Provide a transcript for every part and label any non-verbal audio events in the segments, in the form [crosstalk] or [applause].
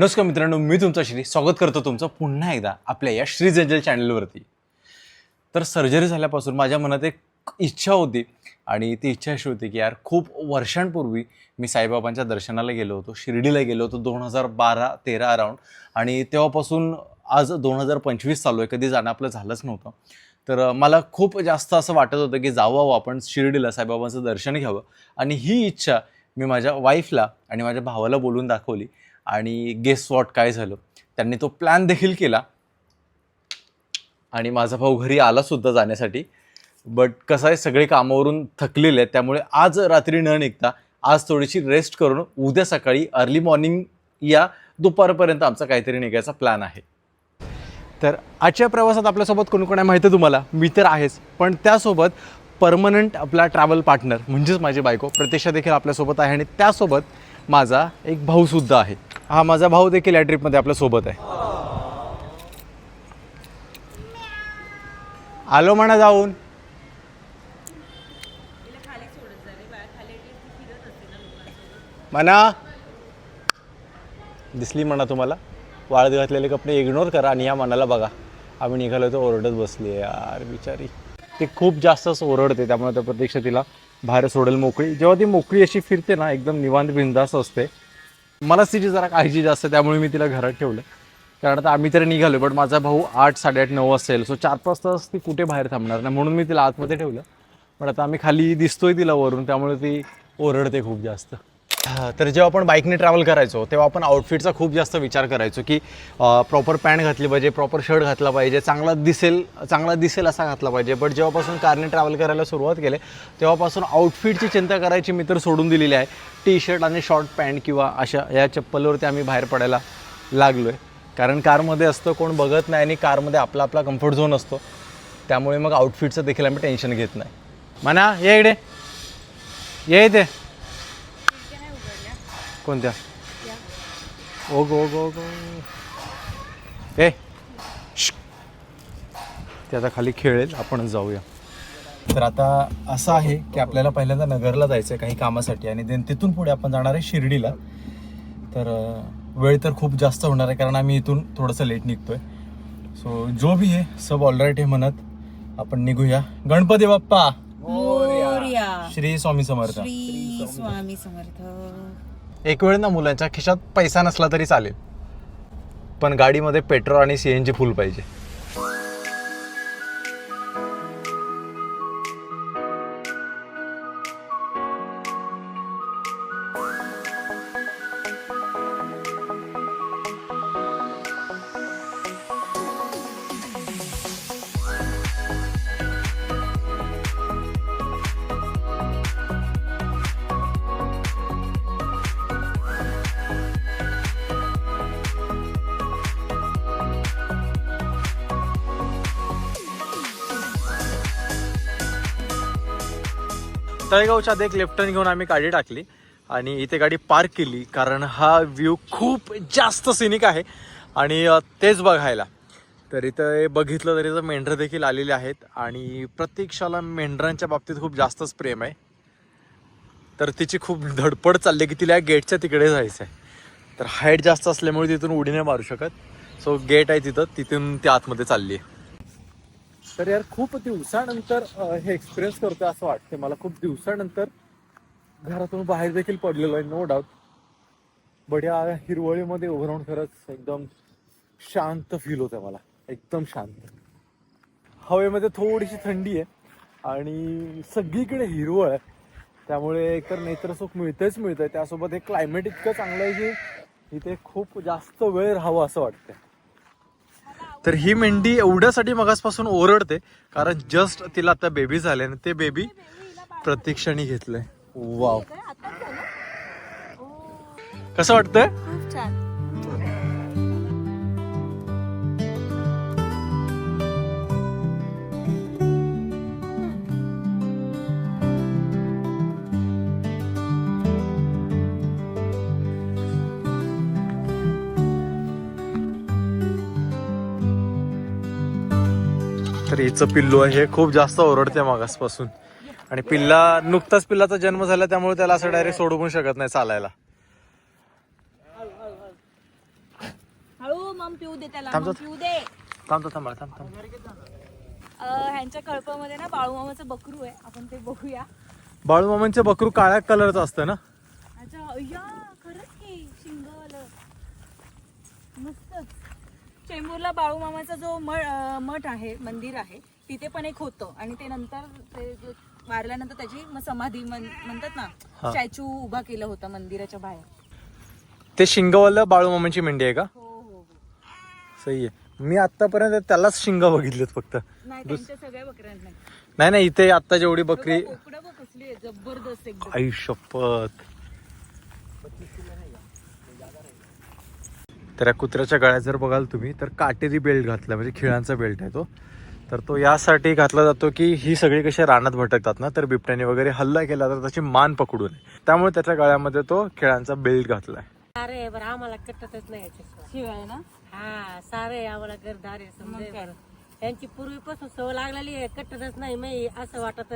नमस्कार मित्रांनो मी तुमचा श्री स्वागत करतो तुमचं पुन्हा एकदा आपल्या या श्री जंजल चॅनलवरती तर सर्जरी झाल्यापासून माझ्या मनात एक इच्छा होती आणि ती इच्छा अशी होती की यार खूप वर्षांपूर्वी मी साईबाबांच्या दर्शनाला गेलो होतो शिर्डीला गेलो होतो दोन हजार बारा तेरा अराऊंड आणि तेव्हापासून आज दोन हजार पंचवीस चालू आहे कधी जाणं आपलं झालंच नव्हतं. तर मला खूप जास्त असं वाटत होतं की जावं आपण शिर्डीला साईबाबांचं दर्शन घ्यावं. आणि ही इच्छा मी माझ्या वाईफला आणि माझ्या भावाला बोलून दाखवली. आणि गेस वॉट काय झालं? त्यांनी तो प्लॅन देखील केला. आणि माझा भाऊ घरी आला सुद्धा जाण्यासाठी. बट कसं आहे सगळे कामावरून थकलेले आहेत त्यामुळे आज रात्री न निघता आज थोडीशी रेस्ट करून उद्या सकाळी अर्ली मॉर्निंग या दुपारपर्यंत आमचा काहीतरी निघायचा प्लॅन आहे. तर आजच्या प्रवासात आपल्यासोबत कोण कोण आहे माहिती आहे तुम्हाला? मी तर आहेच. पण त्यासोबत परमनंट आपला ट्रॅव्हल पार्टनर म्हणजेच माझी बायको प्रतीक्षा देखील आपल्यासोबत आहे आणि त्यासोबत माझा एक भाऊसुद्धा आहे. हा माझा भाऊ देखील या ट्रिपमध्ये आपल्यासोबत आहे. आलो म्हणा जाऊन. म्हणा. दिसली म्हणा तुम्हाला. वाळत घातलेले कपडे इग्नोर करा आणि या मनाला बघा. आम्ही निघालो तर ओरडत बसली यार बिचारी. ती खूप जास्तच ओरडते त्यामुळे त्या प्रत्यक्ष तिला बाहेर सोडेल मोकळी. जेव्हा ती मोकळी अशी फिरते ना एकदम निवांत बिंदास असते. मलाच तिची जरा काळजी जास्त त्यामुळे मी तिला घरात ठेवलं. कारण आता आम्ही तरी निघालो बट माझा भाऊ आठ साडेआठ नऊ असेल. सो चार पाच तास ती कुठे बाहेर थांबणार नाही म्हणून मी तिला आतमध्ये ठेवलं. पण आता आम्ही खाली दिसतोय तिला वरून त्यामुळे ती ओरडते खूप जास्त. तर जेव्हा आपण बाईकने ट्रॅव्हल करायचो तेव्हा आपण आउटफिटचा खूप जास्त विचार करायचो की प्रॉपर पॅन्ट घातली पाहिजे प्रॉपर शर्ट घातला पाहिजे चांगला दिसेल चांगला दिसेल असा घातला पाहिजे. बट जेव्हापासून कारने ट्रॅव्हल करायला सुरुवात केली तेव्हापासून आउटफिटची चिंता करायची मी तर सोडून दिलेली आहे. टी शर्ट आणि शॉर्ट पॅन्ट किंवा अशा या चप्पलवरती आम्ही बाहेर पडायला लागलो आहे कारण कारमध्ये असतं कोण बघत नाही आणि कारमध्ये आपला आपला कम्फर्ट झोन असतो. त्यामुळे मग आउटफिटचं देखील आम्ही टेन्शन घेत नाही. म्हणा ये इकडे. ये इथे. कोणत्या? ओग ओग ओग. ए श्श. ते आता खाली खेळेल आपणच जाऊया. तर आता असं आहे की आपल्याला पहिल्यांदा नगरला जायचं आहे काही कामासाठी आणि देन तिथून पुढे आपण जाणार आहे शिर्डीला. तर वेळ तर खूप जास्त होणार आहे कारण आम्ही इथून थोडंसं लेट निघतोय. सो जो भी आहे सब ऑलराईट हे म्हणत आपण निघूया. गणपती बाप्पा! श्री स्वामी समर्थ. श्री स्वामी समर्थ. एक वेळ ना मुलांच्या खिशात पैसा नसला तरी चालेल. पण गाडीमध्ये पेट्रोल आणि सी एन जी फुल पाहिजे. तळेगावच्या आधी एक लेफ्ट टर्न घेऊन आम्ही गाडी टाकली आणि इथे गाडी पार्क केली कारण हा व्ह्यू खूप जास्त सिनिक आहे. आणि तेच बघायला. तर इथं बघितलं तरी तर मेंढरं देखील आलेले आहेत आणि प्रत्यक्षाला मेंढरांच्या बाबतीत खूप जास्तच प्रेम आहे. तर तिची खूप धडपड चालली की तिला गेटच्या तिकडे जायचं आहे तर हाईट जास्त असल्यामुळे तिथून उडी नाही मारू शकत. सो गेट आहे तिथं तिथून ती आतमध्ये चालली आहे तर यार खूप दिवसानंतर हे एक्सपिरियन्स करतोय असं वाटतं मला. खूप दिवसानंतर घरातून बाहेर देखील पडलेलो आहे नो डाऊट बट हिरवळीमध्ये उभं राहून खरंच एकदम शांत फील होतं मला. एकदम शांत. हवेमध्ये थोडीशी थंडी आहे आणि सगळीकडे हिरवळ आहे. त्यामुळे एकतर नेत्रसुख मिळतंच मिळतंय. त्यासोबत हे क्लायमेट इतकं चांगलं आहे की इथे खूप जास्त वेळ राहावं असं वाटतं तर ही मेंढी एवढ्यासाठी मगासपासून ओरडते कारण जस्ट तिला आता बेबी झाले आणि ते बेबी प्रतीक्षाने घेतलंय. वाव कसं वाटतंय? तर हिचं पिल्लू आहे. खूप जास्त ओरडते मागासपासून. आणि पिल्ला नुकताच पिल्लाचा जन्म झाला त्यामुळे त्याला असं डायरेक्ट सोडू पण शकत नाही चालायला. ह्यांच्या कळपामध्ये ना बाळूमामाचं बकरू आहे. आपण ते बघूया. बाळूमामांचं बकरू काळ्या कलरचं असतं ना? अच्छा खरंच की शिंगवालं मस्तच. चेंबूरला बाळूमामाचा जो म अं, मठ आहे मंदिर आहे तिथे पण एक होतं. आणि ते नंतर ते जे वारल्यानंतर त्याची म- समाधी म्हण- म्हणतात ना हा. स्टॅच्यू उभा केलं होतं मंदिराच्या बाहेर. ते शिंगवालं बाळूमामांची मेंढी आहे का? हो हो हो. सही आहे. मी आतापर्यंत त्यालाच शिंग बघितलेत फक्त. नाही त्यांच्या सगळ्या बकऱ्यांना. नाही नाही इथे आता जेवढी बकरी बोकडं बघ कसली आहे जबरदस्त एकदम. आई शपथ. तर या कुत्र्याच्या गळ्यात जर बघाल तुम्ही तर काटेरी बेल्ट घातला म्हणजे खिळांचा बेल्ट आहे तो. तर तो यासाठी घातला जातो की ही सगळी कशी रानात भटकतात ना तर बिबट्याने वगैरे हल्ला केला तर त्याची मान पकडू नये त्यामुळे त्याच्या गळ्यामध्ये तो खिळांचा बेल्ट घातलाय. सारे बरं आम्हाला कटतच नाही याच्याशिवाय शिवाय ना? हा सारे आम्हाला घरदार आहे मग समजा काय? बरं. यांची पूर्वीपासून सवय लागलेली आहे कटतच नाही मी असं वाटत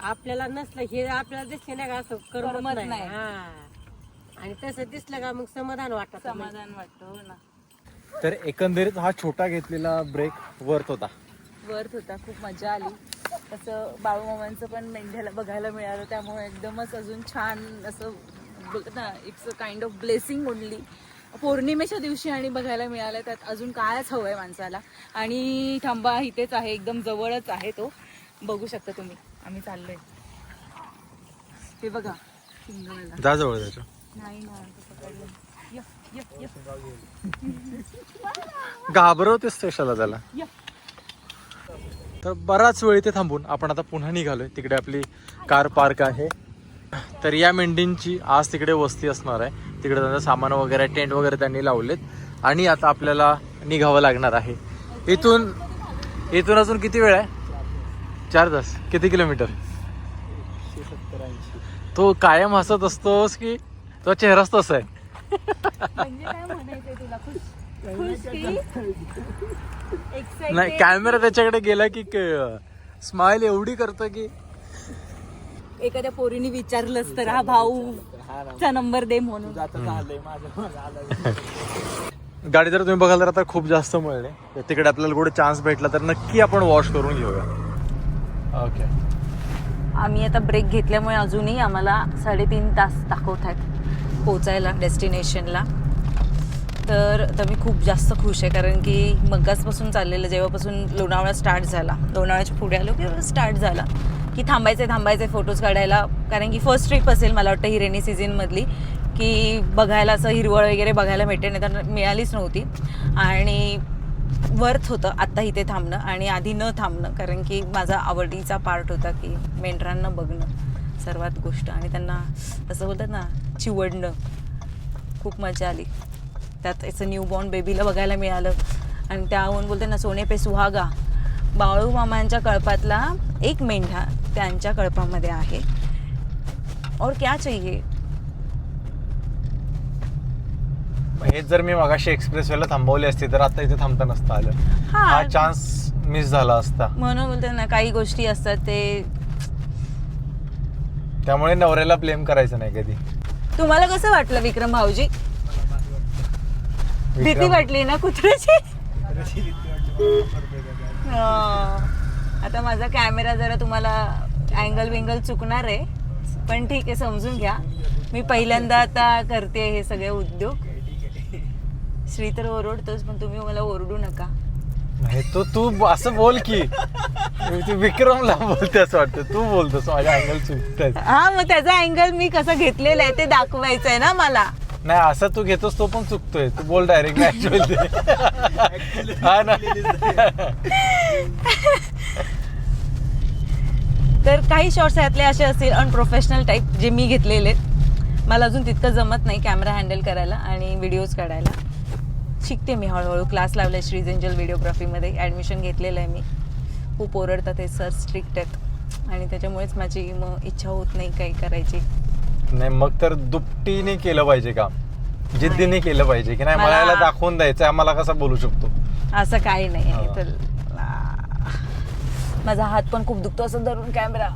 आपल्याला नसलं हे आपल्याला दिसले नाही का असं करमत. नाही. हा. आणि तसं दिसलं का मग समाधान वाटत समाधान वाटतं हो ना. तर एकंदरीत हा छोटा घेतलेला ब्रेक वर्थ होता. वर्थ होता खूप मजा आली. तसं बाळूमामांचं पण मेंढ्याला बघायला मिळालं त्यामुळे एकदमच अजून छान असं बघ ना it's a kind of blessing only पौर्णिमेच्या दिवशी आणि बघायला मिळालं त्यात अजून कायच हवंय माणसाला. आणि थांबा इथेच आहे एकदम जवळच आहे तो. बघू शकता तुम्ही आम्ही चाललोय. हे बघा. जा जवळ त्याच्या नाही ना घाबरवतेस कशाला त्याला. तर बराच वेळ इथे थांबून आपण आता पुन्हा निघालोय. तिकडे आपली कार पार्क आहे. तर या मेंढींची आज तिकडे वस्ती असणार आहे. तिकडे त्यांचं सामान वगैरे टेंट वगैरे त्यांनी लावलेत. आणि आता आपल्याला निघावं लागणार आहे. इथून इथून अजून किती वेळ आहे? चार तास. किती किलोमीटर? तो कायम हसत असतोस की तो चेहराच तसा आहे. म्हणजे काय म्हणायचंय तुला? खुश खुश की [laughs] नाही? कॅमेरा त्याच्याकडे गेला की स्माइल एवढी करतो की एखाद्या पोरीने विचारलंच तर हा भाऊ चा नंबर दे म्हणून. [laughs] गाडी जर तुम्ही बघाल तर आता खूप जास्त मिळणे तर तिकडे आपल्याला कुठे चान्स भेटला तर नक्की आपण वॉश करून घेऊया. ओके आम्ही आता ब्रेक घेतल्यामुळे अजूनही आम्हाला साडेतीन तास दाखवत आहेत. पोचायला डेस्टिनेशनला. तर तर मी खूप जास्त खुश आहे कारण की मगासपासून चाललेलं जेव्हापासून लोणावळा स्टार्ट झाला लोणावळ्याच्या पुढे आलो की स्टार्ट झाला की थांबायचे थांबायचे फोटोज काढायला. कारण की फर्स्ट ट्रिप असेल मला वाटतं ही रेनी सीझनमधली की बघायला असं हिरवळ वगैरे बघायला भेटेल नाही तर मिळालीच नव्हती. आणि वर्थ होतं आत्ता इथे थांबणं आणि आधी न थांबणं कारण की माझा आवडीचा पार्ट होता की मेंढरांना बघणं सर्वात गोष्ट. आणि त्यांना असं बोलतात ना चिवडणं. खूप मजा आली. त्यात याचं न्यू बॉर्न बेबीला बघायला मिळालं. आणि त्याहून बोलते ना सोने पे सुहागा. बाळू मामांच्या कळपातला एक मेंढा त्यांच्या कळपामध्ये आहे. और क्या चाहिए? हेच जर मी मगाशी एक्सप्रेस वेला थांबवली असती तर आता इथे थांबता नसतं आलं. हा. हा चान्स मिस झाला असता. म्हणून बोलते ना काही गोष्टी असतात ते त्यामुळे नवऱ्याला ब्लेम करायचं नाही कधी. तुम्हाला कसं वाटलं विक्रम भाऊजी? भीती वाटली ना कुत्र्याची. आता माझा कॅमेरा जरा तुम्हाला अँगल विंगल चुकणार आहे. पण ठीक आहे समजून घ्या. मी पहिल्यांदा आता करते हे सगळे उद्योग. श्री तर ओरडतोच पण तुम्ही मला ओरडू नका. नाही तो तू असं बोल की. तू विक्रमला बोलते असं वाटतं. तू बोलतोस माझ्या अँगल चुकताय हा मग त्याचा अँगल मी कसं घेतलेला आहे ते दाखवायचं आहे ना मला. नाही असं तू घेतोस तो पण चुकतोय. तू बोल डायरेक्ट बोलते हा ना. तर काही शॉर्ट्स यातले असे असतील अनप्रोफेशनल टाईप जे मी घेतलेले आहेत. मला अजून तितकं जमत नाही कॅमेरा हँडल करायला आणि व्हिडिओज काढायला. शिकते मी हळूहळू. क्लास लावलाय श्रीज एंजल व्हिडिओग्राफीमध्ये. ॲडमिशन घेतलेलं आहे मी. खूप ओरडतात हे सर स्ट्रिक्ट आहेत. आणि त्याच्यामुळेच माझी मग इच्छा होत नाही काही करायची. नाही मग तर दुपटीने केलं पाहिजे काम. जिद्दीने केलं पाहिजे की नाही मला- याला दाखवून द्यायचं आम्हाला कसं बोलू शकतो? असं काही नाही आहे. तर माझा हात पण खूप दुखतो असं धरून कॅमेरा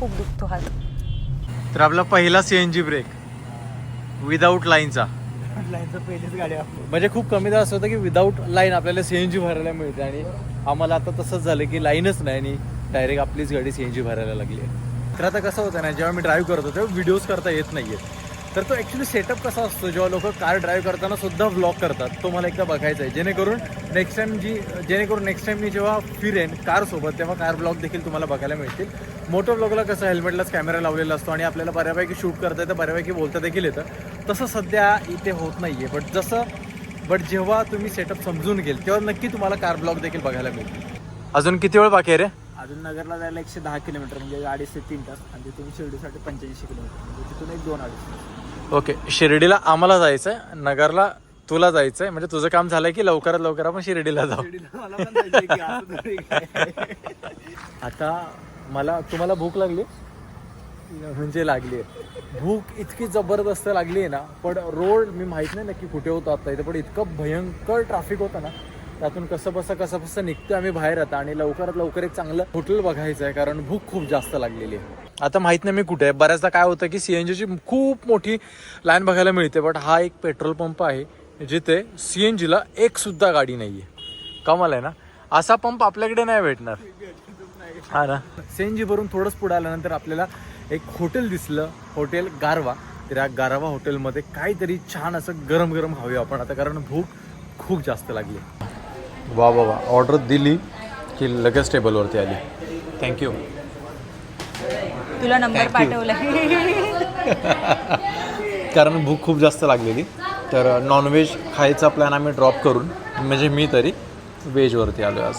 खूप दुखतो हात. तर आपला पहिला सीएनजी ब्रेक विदाऊट लाईनचा लाईनचं पहिलीच गाडी आपली म्हणजे खूप कमीदा असं होतं की विदाऊट लाईन आपल्याला सीएनजी भरायला मिळते आणि आम्हाला आता तसंच झालं की लाईनच नाही आणि डायरेक्ट आपलीच गाडी सीएनजी भरायला लागली आहे. तर आता कसं होतं ना जेव्हा मी ड्राईव्ह करतो तेव्हा व्हिडिओज करता येत नाही तर तो ॲक्च्युली सेटअप कसा असतो जेव्हा लोक कार ड्राईव्ह करताना सुद्धा व्लॉग करतात तो मला एकदा बघायचा आहे. जेणेकरून नेक्स्ट टाईम जी जेणेकरून नेक्स्ट टाईम मी जेव्हा फिरेन कारसोबत तेव्हा कार ब्लॉग देखील तुम्हाला बघायला मिळतील. मोठं ब्लॉगला कसं हेल्मेटलाच कॅमेरा लावलेला असतो आणि आपल्याला बऱ्यापैकी शूट करता येतं बऱ्यापैकी बोलता देखील येतं. तसं सध्या इथे होत नाही आहे बट जसं बट जेव्हा तुम्ही सेटअप समजून घेल तेव्हा नक्की तुम्हाला कार ब्लॉग देखील बघायला मिळतील अजून किती वेळ बाकी आहे रे? अजून नगरला जायला एकशे दहा किलोमीटर म्हणजे अडीच ते तीन तास आणि तिथून शिर्डीसाठी पंच्याऐंशी किलोमीटर म्हणजे तिथून एक दोन अडीच तास. ओके शिर्डीला आम्हाला जायचं आहे नगरला तुला जायचं आहे म्हणजे तुझं काम झालंय की लवकरात लवकर आपण शिर्डीला जाऊ? शिर्डीला मला पण जायचंय की असं थोडी काय. आता मला तुम्हाला भूक लागली? म्हणजे लागली आहे. भूक इतकी जबरदस्त लागली आहे ना पण रोड मी माहीत नाही नक्की कुठे होतो आता इथे पण इतकं भयंकर ट्रॅफिक होतं ना त्यातून कसं बसं कसं बसं निघतो आम्ही बाहेर आता आणि लवकरात लवकर एक चांगलं हॉटेल बघायचं आहे कारण भूक खूप जास्त लागलेली आहे. आता माहीत नाही मी कुठे आहे. बऱ्याचदा काय होतं की सीएनजीची खूप मोठी लाईन बघायला मिळते बट हा एक पेट्रोल पंप आहे जिथे सीएनजीला एक सुद्धा गाडी नाही आहे कमाल आहे ना? असा पंप आपल्याकडे नाही भेटणार. हा ना? सीएनजी भरून थोडंच पुढे आल्यानंतर आपल्याला एक हॉटेल दिसलं हॉटेल गारवा. तर या गारवा हॉटेलमध्ये काहीतरी छान असं गरम गरम खाऊया आपण. आता कारण भूक खूप जास्त लागली. वा वा वा. ऑर्डर दिली की लगेच टेबलवरती आली. थँक्यू तुला नंबर. पाठवलाय. [laughs] कारण भूक खूप जास्त लागलेली. तर नॉनव्हेज खायचा प्लॅन आम्ही ड्रॉप करून म्हणजे मी तरी व्हेजवरती आलो आज.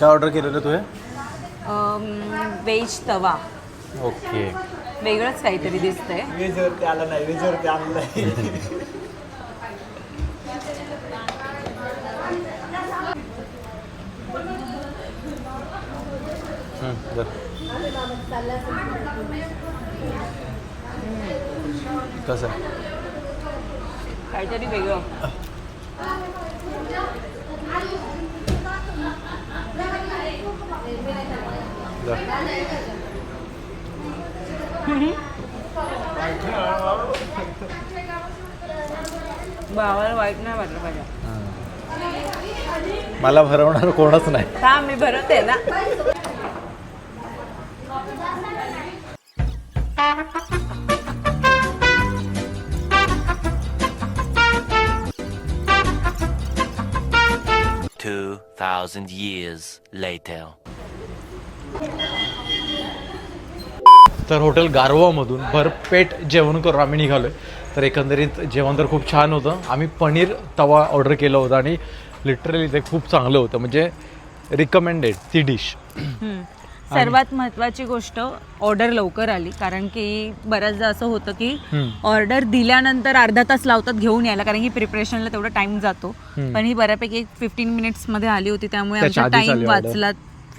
काय ऑर्डर केलेलं तू हे वेज तवा. ओके. वेगळंच काहीतरी दिसतंय. वेजवरती आला नाही वेजवरती आलं नाही. कसं? काहीतरी वेगळं. भावाला वाईट नाही वाटलं पाहिजे. मला भरवणार कोणच नाही. हा मी भरवते ना. Two thousand years later. तर हॉटेल गारवामधून भरपेट जेवण करून आम्ही निघालोय तर एकंदरीत जेवण तर खूप छान होतं आम्ही पनीर तवा ऑर्डर केलं होतं आणि लिटरली ते खूप चांगलं होतं म्हणजे रिकमेंडेड ती डिश. सर्वात महत्वाची गोष्ट ऑर्डर लवकर आली कारण की बऱ्याचदा असं होतं की. ऑर्डर दिल्यानंतर अर्धा तास लावतात घेऊन यायला कारण की प्रिपरेशनला तेवढा टाइम जातो. पण ही बऱ्यापैकी फिफ्टीन मिनिट्समध्ये आली होती त्यामुळे आमचा टाइम. वाचला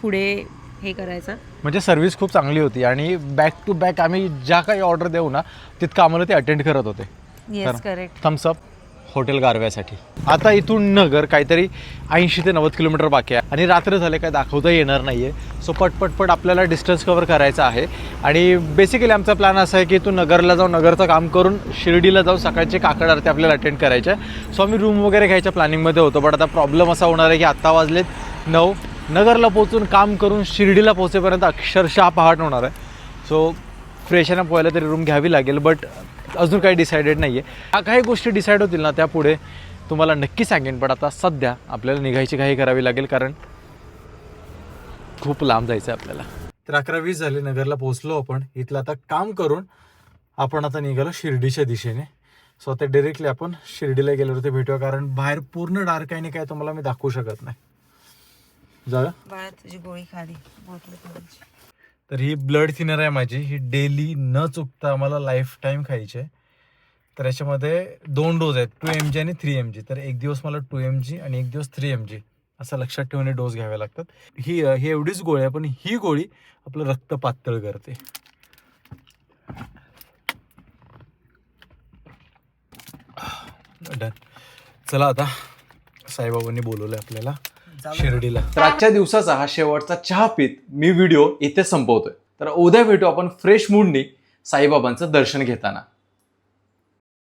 पुढे हे करायचं. म्हणजे सर्व्हिस खूप चांगली होती आणि बॅक टू बॅक आम्ही ज्या काही ऑर्डर देऊ ना तितकं आम्हाला ते अटेंड करत होते. Yes correct thumbs up hotel गारव्यासाठी. आता इथून नगर काहीतरी ऐंशी ते नव्वद किलोमीटर बाकी आहे आणि रात्र झाले काय दाखवता येणार नाही आहे सो पटपटपट आपल्याला डिस्टन्स कवर करायचा आहे. आणि बेसिकली आमचा प्लॅन असा आहे की इथून नगरला जाऊन नगरचं काम करून शिर्डीला जाऊन सकाळचे काकड आरती आपल्याला अटेंड करायचे आहे. सो आम्ही रूम वगैरे घ्यायच्या प्लॅनिंगमध्ये होतो बट आता प्रॉब्लेम असा होणार आहे की आत्ता वाजलेत नऊ. नगरला पोचून काम करून शिर्डीला पोचेपर्यंत अक्षरशः पहाट होणार आहे. सो फ्रेश पोहायला तरी रूम घ्यावी लागेल बट अजून काही डिसाइडेड नाही आहे ह्या काही गोष्टी डिसाईड होतील ना त्यापुढे तुम्हाला नक्की सांगेन पण आता सध्या आपल्याला निघायची काही करावी लागेल कारण खूप लांब जायचं आहे आपल्याला. तर अकरा वीस झाले नगरला पोहोचलो आपण. इथलं आता काम करून आपण आता निघालो शिर्डीच्या दिशेने. सो आता डिरेक्टली आपण शिर्डीला गेल्यावरती ते भेटूया कारण बाहेर पूर्ण डार्क आहे आणि काय तुम्हाला मी दाखवू शकत नाही. जाऊया. बाळा तुझी गोळी खाली. बॉटल खाली. तर ही ब्लड थिनर आहे माझी. ही डेली न चुकता आम्हाला लाईफ टाईम खायची आहे. तर याच्यामध्ये दोन डोस आहेत. टू एम जी आणि थ्री एम जी तर एक दिवस मला टू एम जी आणि एक दिवस थ्री एम जी असं लक्षात ठेवून डोस घ्यावे लागतात. ही ही एवढीच गोळी आहे पण ही गोळी आपलं रक्त पातळ करते. डन. चला आता साईबाबांनी बोलवलंय आपल्याला. शिर्डीला. तर आजच्या दिवसाचा हा शेवटचा चहा पीत मी व्हिडिओ इथे संपवतोय. तर उद्या भेटू आपण फ्रेश मूडनी साईबाबांचं दर्शन घेताना.